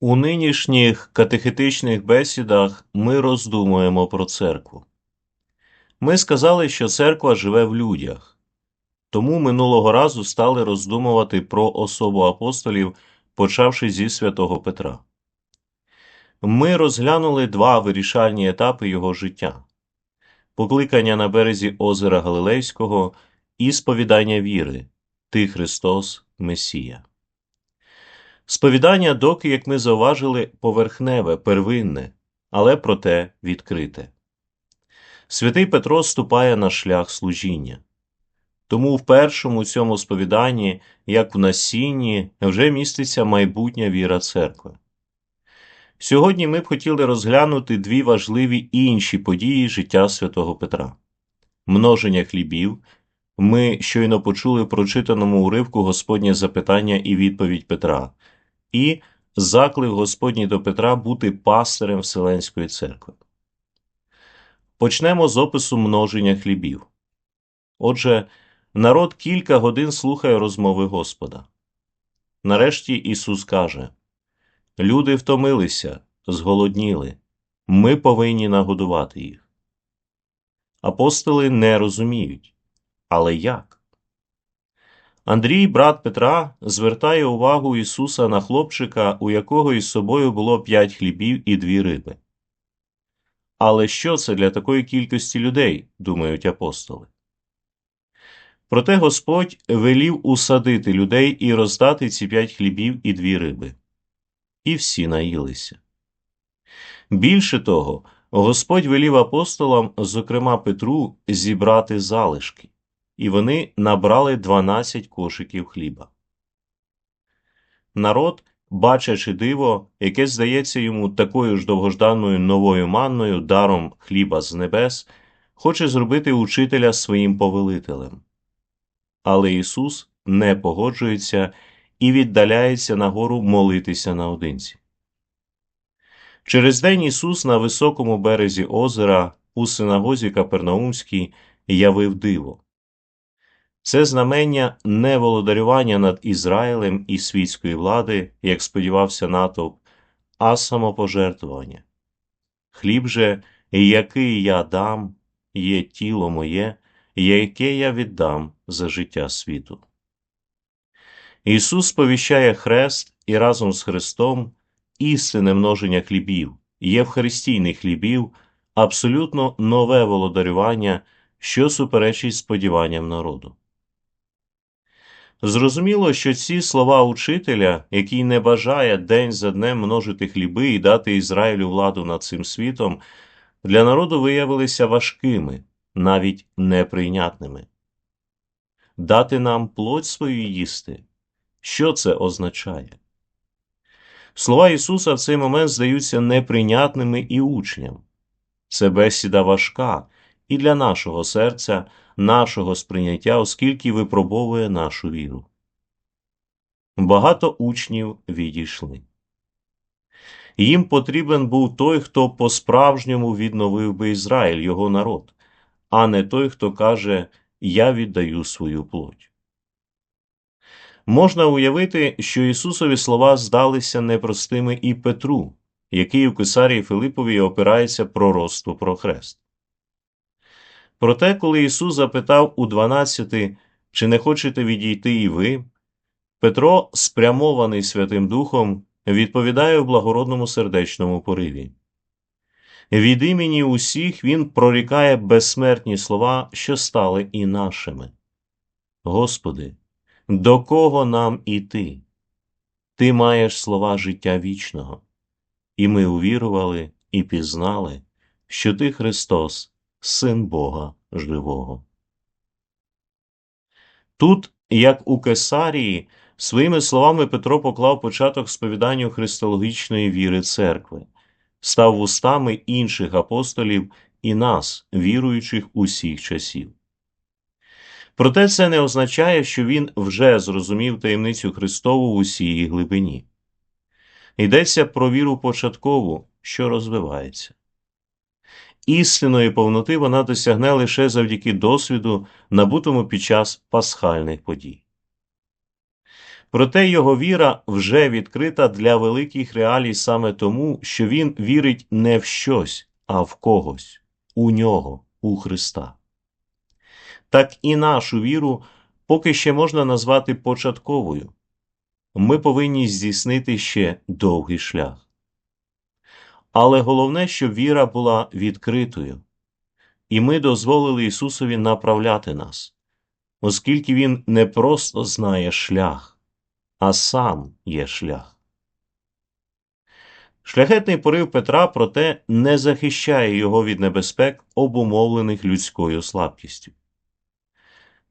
У нинішніх катехетичних бесідах ми роздумуємо про церкву. Ми сказали, що церква живе в людях, тому минулого разу стали роздумувати про особу апостолів, почавши зі святого Петра. Ми розглянули два вирішальні етапи його життя покликання на березі озера Галилейського і сповідання віри Ти Христос Месія. Сповідання, доки, як ми зауважили, поверхневе, первинне, але проте відкрите. Святий Петро ступає на шлях служіння. Тому в першому цьому сповіданні, як в насінні, вже міститься майбутня віра церкви. Сьогодні ми б хотіли розглянути дві важливі інші події життя святого Петра множення хлібів. Ми щойно почули в прочитаному уривку Господнє запитання і відповідь Петра, і заклик Господній до Петра бути пастирем Вселенської церкви. Почнемо з опису множення хлібів. Отже, народ кілька годин слухає розмови Господа. Нарешті Ісус каже Люди втомилися, зголодніли, ми повинні нагодувати їх. Апостоли не розуміють. Але як? Андрій, брат Петра, звертає увагу Ісуса на хлопчика, у якого із собою було п'ять хлібів і дві риби. Але що це для такої кількості людей, думають апостоли. Проте Господь велів усадити людей і роздати ці п'ять хлібів і дві риби. І всі наїлися. Більше того, Господь велів апостолам, зокрема Петру, зібрати залишки, і вони набрали 12 кошиків хліба. Народ, бачачи диво, яке здається йому такою ж довгожданною новою манною, даром хліба з небес, хоче зробити учителя своїм повелителем. Але Ісус не погоджується і віддаляється нагору молитися наодинці. Через день Ісус на високому березі озера у синагозі Капернаумській явив диво. Це знамення не володарювання над Ізраїлем і світської влади, як сподівався натовп, а самопожертвування. Хліб же, який я дам, є тіло моє, яке я віддам за життя світу. Ісус сповіщає хрест і разом з Христом істинне множення хлібів, євхаристійних хлібів, абсолютно нове володарювання, що суперечить сподіванням народу. Зрозуміло, що ці слова учителя, який не бажає день за днем множити хліби і дати Ізраїлю владу над цим світом, для народу виявилися важкими, навіть неприйнятними. Дати нам плоть свою їсти. Що це означає? Слова Ісуса в цей момент здаються неприйнятними і учням. Це бесіда важка і для нашого серця, нашого сприйняття, оскільки випробовує нашу віру. Багато учнів відійшли. Їм потрібен був той, хто по-справжньому відновив би Ізраїль, його народ, а не той, хто каже Я віддаю свою плоть. Можна уявити, що Ісусові слова здалися непростими і Петру, який у Кесарії Филипові опирається пророцтво про хрест. Проте, коли Ісус запитав у дванадцяти, чи не хочете відійти і ви, Петро, спрямований Святим Духом, відповідає у благородному сердечному пориві. Від імені усіх він прорікає безсмертні слова, що стали і нашими. Господи, до кого нам іти? Ти маєш слова життя вічного, і ми увірували і пізнали, що ти Христос, Син Бога Живого. Тут, як у Кесарії, своїми словами Петро поклав початок сповіданню христологічної віри церкви, став вустами інших апостолів і нас, віруючих усіх часів. Проте це не означає, що він вже зрозумів таємницю Христову в усій глибині. Йдеться про віру початкову, що розвивається. Істинної повноти вона досягне лише завдяки досвіду, набутому під час пасхальних подій. Проте його віра вже відкрита для великих реалій саме тому, що він вірить не в щось, а в когось, у нього, у Христа. Так і нашу віру поки ще можна назвати початковою. Ми повинні здійснити ще довгий шлях. Але головне, щоб віра була відкритою, і ми дозволили Ісусові направляти нас, оскільки Він не просто знає шлях, а сам є шлях. Шляхетний порив Петра, проте, не захищає його від небезпек, обумовлених людською слабкістю.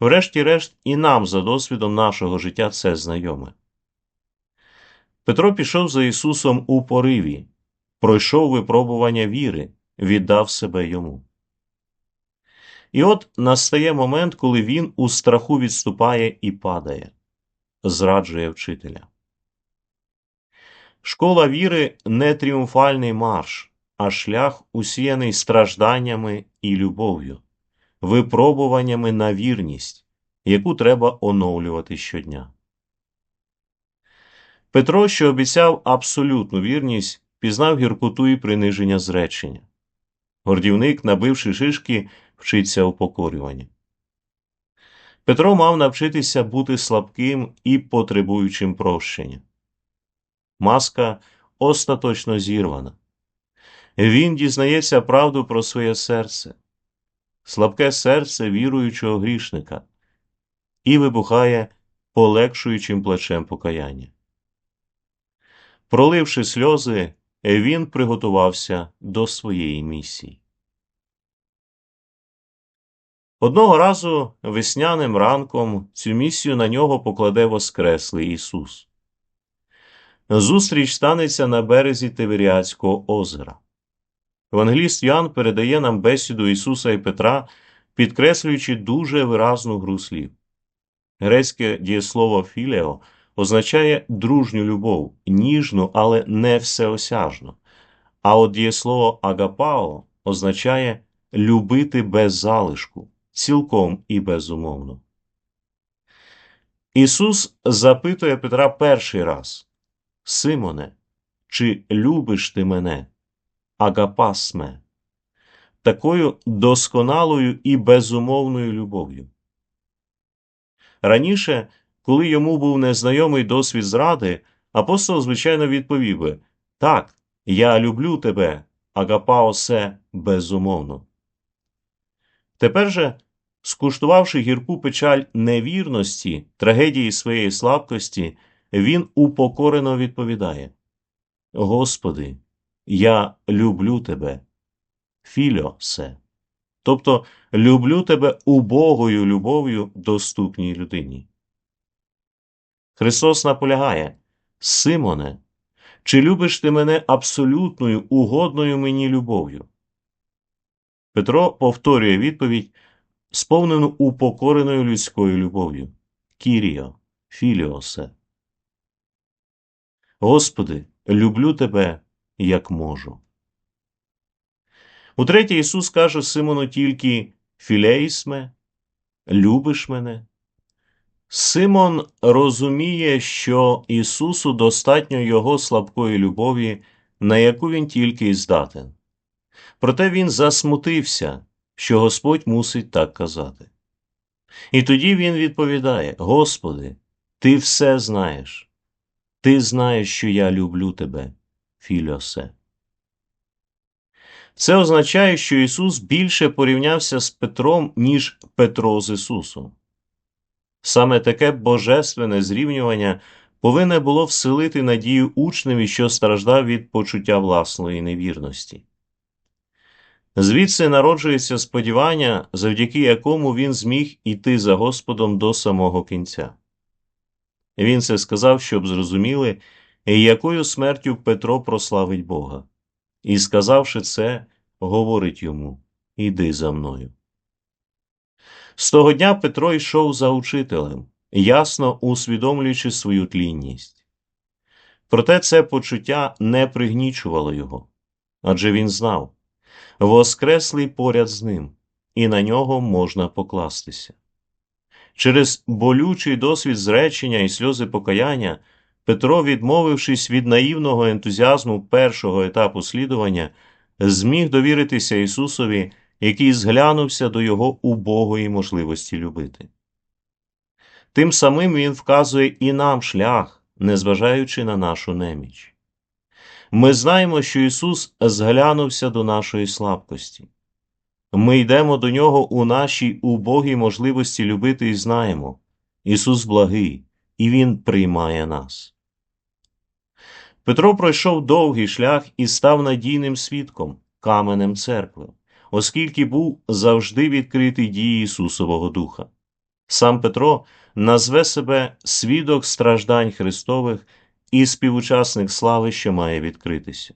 Врешті-решт, і нам за досвідом нашого життя це знайоме. Петро пішов за Ісусом у пориві, пройшов випробування віри, віддав себе йому. І от настає момент, коли він у страху відступає і падає, зраджує вчителя. Школа віри не тріумфальний марш, а шлях, усіяний стражданнями і любов'ю, випробуваннями на вірність, яку треба оновлювати щодня. Петро, що обіцяв абсолютну вірність, пізнав гіркоту і приниження зречення. Гордівник, набивши шишки, вчиться упокорюванні. Петро мав навчитися бути слабким і потребуючим прощення. Маска остаточно зірвана. Він дізнається правду про своє серце, слабке серце віруючого грішника і вибухає полегшуючим плечем покаяння. Проливши сльози, він приготувався до своєї місії. Одного разу весняним ранком цю місію на нього покладе Воскреслий Ісус. Зустріч станеться на березі Тиверіадського озера. Евангеліст Ян передає нам бесіду Ісуса і Петра, підкреслюючи дуже виразну гру слів. Грецьке дієслово філео означає дружню любов, ніжну, але не всеосяжну. А от дієслово агапао означає любити без залишку, цілком і безумовно. Ісус запитує Петра перший раз Симоне, чи любиш ти мене? Агапасме, такою досконалою і безумовною любов'ю. Раніше, коли йому був незнайомий досвід зради, апостол, звичайно, відповів би Так, я люблю тебе, агапаосе, безумовно. Тепер же, скуштувавши гірку печаль невірності, трагедії своєї слабкості, він упокорено відповідає Господи, я люблю тебе, фільосе, тобто люблю тебе убогою любов'ю доступній людині. Христос наполягає Симоне, чи любиш ти мене абсолютною угодною мені любов'ю? Петро повторює відповідь, сповнену упокореною людською любов'ю Кіріо, Філіосе. Господи, люблю тебе, як можу. Утретє Ісус каже Симону тільки Філейсме, любиш мене. Симон розуміє, що Ісусу достатньо Його слабкої любові, на яку він тільки й здатен. Проте він засмутився, що Господь мусить так казати. І тоді він відповідає: Господи, Ти все знаєш, Ти знаєш, що я люблю тебе, Фільосе. Це означає, що Ісус більше порівнявся з Петром, ніж Петро з Ісусом. Саме таке божественне зрівнювання повинне було вселити надію учневі, що страждав від почуття власної невірності. Звідси народжується сподівання, завдяки якому він зміг іти за Господом до самого кінця. Він це сказав, щоб зрозуміли, якою смертю Петро прославить Бога, і, сказавши це, говорить йому Іди за мною. З того дня Петро йшов за учителем, ясно усвідомлюючи свою тлінність. Проте це почуття не пригнічувало його адже він знав Воскреслий поряд з ним, і на нього можна покластися. Через болючий досвід зречення і сльози покаяння Петро, відмовившись від наївного ентузіазму першого етапу слідування, зміг довіритися Ісусові, який зглянувся до його убогої можливості любити. Тим самим Він вказує і нам шлях, незважаючи на нашу неміч. Ми знаємо, що Ісус зглянувся до нашої слабкості. Ми йдемо до Нього у нашій убогій можливості любити і знаємо. Ісус благий, і Він приймає нас. Петро пройшов довгий шлях і став надійним свідком, каменем церкви, оскільки був завжди відкритий дії Ісусового Духа. Сам Петро назве себе свідок страждань Христових і співучасник слави, що має відкритися.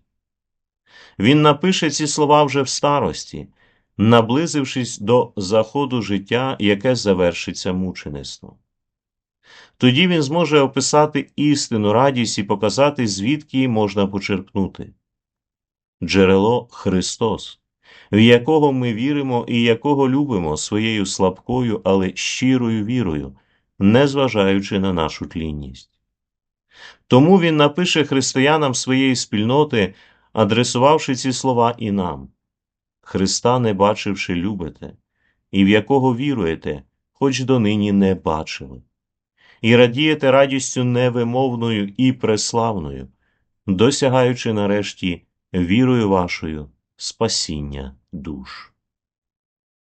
Він напише ці слова вже в старості, наблизившись до заходу життя, яке завершиться мучеництвом. Тоді він зможе описати істинну радість і показати, звідки її можна почерпнути. Джерело Христос, в якого ми віримо і якого любимо своєю слабкою, але щирою вірою, незважаючи на нашу тлінність. Тому він напише християнам своєї спільноти, адресувавши ці слова і нам Христа, не бачивши, любите, і в якого віруєте, хоч донині не бачили, і радієте радістю невимовною і преславною, досягаючи нарешті вірою вашою спасіння душ.